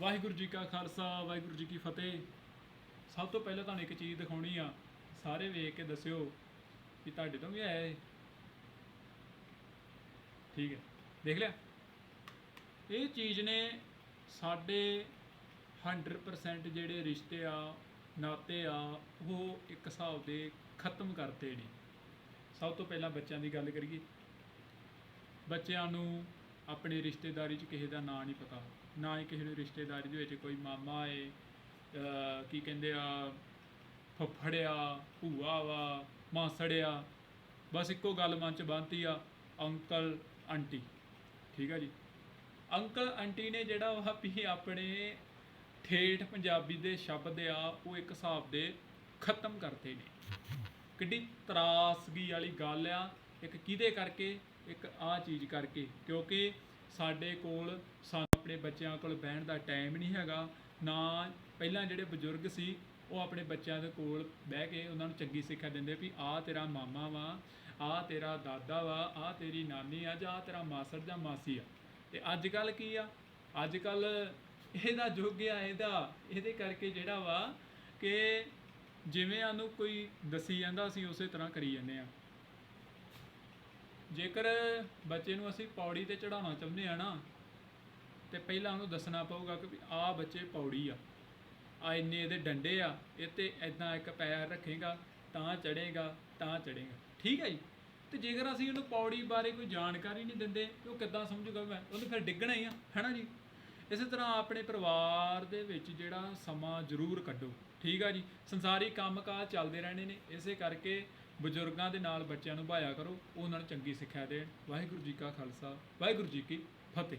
ਵਾਹਿਗੁਰੂ ਜੀ ਕਾ ਖਾਲਸਾ, ਵਾਹਿਗੁਰੂ ਜੀ ਕੀ ਫਤਿਹ। ਸਭ ਤੋਂ ਪਹਿਲਾਂ ਤੁਹਾਨੂੰ ਇੱਕ ਚੀਜ਼ ਦਿਖਾਉਣੀ ਆ, ਸਾਰੇ ਵੇਖ ਕੇ ਦੱਸਿਓ ਕਿ ਤੁਹਾਡੇ ਤੋਂ ਵੀ ਆਇਆ ਇਹ। ਠੀਕ ਹੈ, ਦੇਖ ਲਿਆ। ਇਹ ਚੀਜ਼ ਨੇ ਸਾਡੇ 100% ਜਿਹੜੇ ਰਿਸ਼ਤੇ ਆ, ਨਾਤੇ ਆ, ਉਹ ਇੱਕ ਹਿਸਾਬ ਦੇ ਖਤਮ ਕਰਤੇ ਨੇ। ਸਭ ਤੋਂ ਪਹਿਲਾਂ ਬੱਚਿਆਂ ਦੀ ਗੱਲ ਕਰੀਏ। ਬੱਚਿਆਂ ਨੂੰ ਆਪਣੀ ਰਿਸ਼ਤੇਦਾਰੀ 'ਚ ਕਿਸੇ ਦਾ ਨਾਂ ਨਹੀਂ ਪਤਾ। ਨਾ ਹੀ ਕਿਸੇ ਨੂੰ ਰਿਸ਼ਤੇਦਾਰੀ ਦੇ ਵਿੱਚ ਕੋਈ ਮਾਮਾ ਏ ਕੀ ਕਹਿੰਦੇ ਆ, ਫਫੜਿਆ, ਭੂਆ ਵਾ, ਮਾਸੜਿਆ, ਬਸ ਇੱਕੋ ਗੱਲ ਮਨ 'ਚ ਬੰਨਤੀ ਆ, ਅੰਕਲ, ਆਂਟੀ। ਠੀਕ ਆ ਜੀ? ਅੰਕਲ, ਆਂਟੀ ਨੇ ਜਿਹੜਾ ਵਾ ਵੀ ਆਪਣੇ ਠੇਠ ਪੰਜਾਬੀ ਦੇ ਸ਼ਬਦ ਆ, ਉਹ ਇੱਕ ਹਿਸਾਬ ਦੇ ਖਤਮ ਕਰਤੇ ਨੇ। ਕਿੱਡੀ ਤਰਾਸਗੀ ਵਾਲੀ ਗੱਲ ਆ। ਇੱਕ ਕਿਹਦੇ ਕਰਕੇ? ਇੱਕ ਆ ਚੀਜ਼ ਕਰਕੇ, ਕਿਉਂਕਿ ਸਾਡੇ ਕੋਲ ਸਾਨੂੰ ਆਪਣੇ ਬੱਚਿਆਂ ਕੋਲ ਬਹਿਣ ਦਾ ਟਾਈਮ ਨਹੀਂ ਹੈਗਾ, ਨਾ ਪਹਿਲਾਂ ਜਿਹੜੇ ਬਜ਼ੁਰਗ ਸੀ, ਉਹ ਆਪਣੇ ਬੱਚਿਆਂ ਦੇ ਕੋਲ ਬਹਿ ਕੇ ਉਹਨਾਂ ਨੂੰ ਚੰਗੀ ਸਿੱਖਿਆ ਦਿੰਦੇ ਵੀ ਆ ਤੇਰਾ ਮਾਮਾ ਵਾ ਆ ਤੇਰਾ ਦਾਦਾ ਵਾ ਆ ਤੇਰੀ ਨਾਨੀ ਆ, ਜਾਂ ਆਹ ਤੇਰਾ ਮਾਸੜ ਜਾਂ ਮਾਸੀ ਆ। ਤੇ ਅੱਜ ਕੱਲ ਕੀ ਆ? ਅੱਜ ਕੱਲ ਇਹਦਾ ਯੁੱਗ ਆ, ਇਹਦਾ, ਇਹਦੇ ਕਰਕੇ ਜਿਹੜਾ ਵਾ ਕਿ ਜਿਵੇਂ ਸਾਨੂੰ ਕੋਈ ਦੱਸੀ ਜਾਂਦਾ, ਅਸੀਂ ਉਸੇ ਤਰ੍ਹਾਂ ਕਰੀ ਜਾਂਦੇ ਆ। ਜੇਕਰ ਬੱਚੇ ਨੂੰ ਅਸੀਂ ਪੌੜੀ ਤੇ ਚੜਾਉਣਾ ਚਾਹੁੰਦੇ ਆ ਨਾ, ਤੇ ਪਹਿਲਾਂ ਉਹਨੂੰ ਦੱਸਣਾ ਪਊਗਾ ਕਿ ਵੀ ਆਹ ਬੱਚੇ ਪੌੜੀ ਆ। ਆ ਇੰਨੇ ਇਹਦੇ ਡੰਡੇ ਆ, ਇਹ ਤੇ ਐਦਾਂ ਇੱਕ ਪੈਰ ਰੱਖੇਗਾ, ਤਾਂ ਚੜੇਗਾ ਤਾਂ ਚੜੇਗਾ ਠੀਕ ਹੈ ਜੀ? ਤੇ ਜੇਕਰ ਅਸੀਂ ਉਹਨੂੰ ਪੌੜੀ ਬਾਰੇ ਕੋਈ ਜਾਣਕਾਰੀ ਨਹੀਂ ਦਿੰਦੇ, ਤੇ ਉਹ ਕਿੱਦਾਂ ਸਮਝੂਗਾ ਮੈਂ, ਉਹਨੂੰ ਫਿਰ ਡਿੱਗਣਾ ਹੀ ਆ, ਹੈਨਾ ਜੀ? ਇਸੇ ਤਰ੍ਹਾਂ ਆਪਣੇ ਪਰਿਵਾਰ ਦੇ ਵਿੱਚ ਜਿਹੜਾ ਸਮਾਂ ਜ਼ਰੂਰ ਕੱਢੋ। ਠੀਕ ਆ ਜੀ? ਸੰਸਾਰੀ ਕੰਮਕਾਜ ਚੱਲਦੇ ਰਹਿਣੇ ਨੇ, ਇਸੇ ਕਰਕੇ ਬਜ਼ੁਰਗਾਂ ਦੇ ਨਾਲ ਬੱਚਿਆਂ ਨੂੰ ਭਾਇਆ ਕਰੋ, ਉਹਨਾਂ ਨੂੰ ਚੰਗੀ ਸਿੱਖਿਆ ਦੇਣ। ਵਾਹਿਗੁਰੂ ਜੀ ਕਾ ਖਾਲਸਾ, ਵਾਹਿਗੁਰੂ ਜੀ ਕੀ ਫਤਿਹ।